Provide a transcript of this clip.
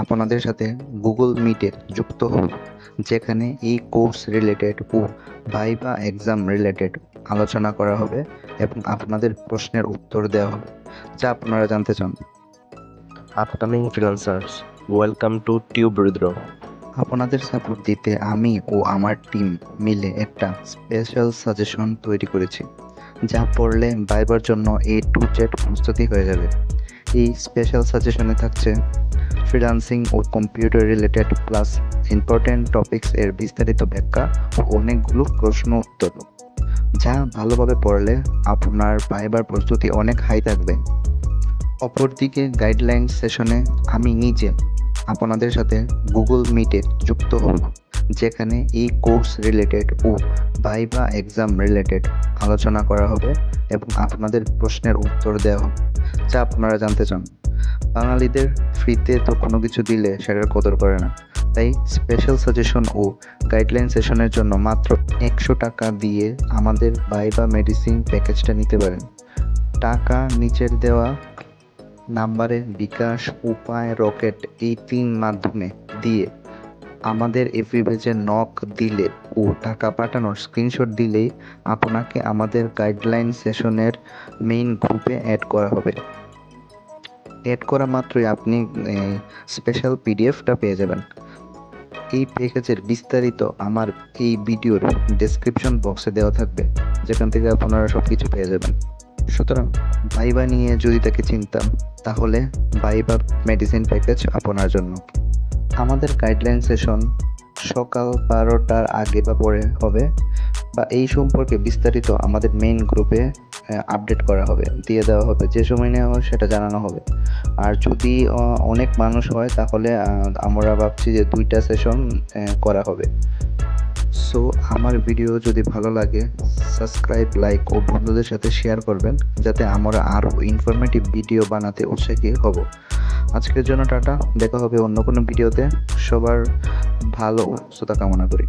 আপনাদের সাথে গুগল মিটে যুক্ত হব যেখানে এই কোর্স রিলেটেড ও ভাইবা এক্সাম রিলেটেড আলোচনা করা হবে এবং আপনাদের প্রশ্নের উত্তর দেওয়া হবে। যা আপনারা জানতে চান। Upcoming freelancers, welcome to tube Rudro. আপনাদের সাপোর্ট দিতে আমি ও আমার টিম মিলে একটা স্পেশাল সাজেশন তৈরি করেছি যা পড়লে ভাইবার জন্য এ টু জেড প্রস্তুতি হয়ে যাবে। এই স্পেশাল সাজেশনে থাকছে ফ্রিলান্সিং ও computer related plus important topics এর বিস্তারিত ব্যাখ্যা ও অনেকগুলো প্রশ্ন উত্তর যা ভালোভাবে পড়লে আপনার ভাইবার প্রস্তুতি অনেক হাই থাকবে। অপরদিকে গাইডলাইন সেশনে আমি নিজে আপনাদের সাথে গুগল মিটে যুক্ত হব, যেখানে এই কোর্স রিলেটেড ও ভাইবা এক্সাম রিলেটেড আলোচনা করা হবে এবং আপনাদের প্রশ্নের উত্তর দেওয়া হবে, যা আপনারা জানতে চান। বাঙালিদের ফ্রিতে তো কোনো কিছু দিলে সেটার কদর করে না। তাই স্পেশাল সাজেশন ও গাইডলাইন সেশনের জন্য মাত্র একশো টাকা দিয়ে আমাদের ভাইবা মেডিসিন প্যাকেজটা নিতে পারেন। টাকা নিচের দেওয়া নাম্বারে বিকাশ উপায় রকেট এই তিন মাধ্যমে দিয়ে আমাদের এফবি পেজে নক দিলে ও টাকা পাঠানোর স্ক্রিনশট দিলেই আপনাকে আমাদের গাইডলাইন সেশনের মেইন গ্রুপে অ্যাড করা হবে। অ্যাড করা মাত্রই আপনি স্পেশাল পিডিএফটা পেয়ে যাবেন। এই প্যাকেজের বিস্তারিত আমার এই ভিডিওর ডেসক্রিপশন বক্সে দেওয়া থাকবে, যেখান থেকে আপনারা সব কিছু পেয়ে যাবেন। সুতরাং ভাইবা নিয়ে যদি তাকে চিনতাম, তাহলে ভাইবা মেডিসিন প্যাকেজ আপনার জন্য। আমাদের গাইডলাইন সেশন সকাল বারোটার আগে বা পরে হবে, বা এই সম্পর্কে বিস্তারিত আমাদের মেইন গ্রুপে আপডেট করা হবে, দিয়ে দেওয়া হবে, যে সময় নেওয়া হয় সেটা জানানো হবে। আর যদি অনেক মানুষ হয় তাহলে আমরা ভাবছি যে দুইটা সেশন করা হবে। সো আমার ভিডিও যদি ভালো লাগে সাবস্ক্রাইব লাইক ও বন্ধুদের সাথে শেয়ার করবেন, যাতে আমরা আরও ইনফরমেটিভ ভিডিও বানাতে উৎসাহী হব। আজকের জন্য টাটা, দেখা হবে অন্য কোনো ভিডিওতে সবার ভালো সুস্থতা কামনা করি।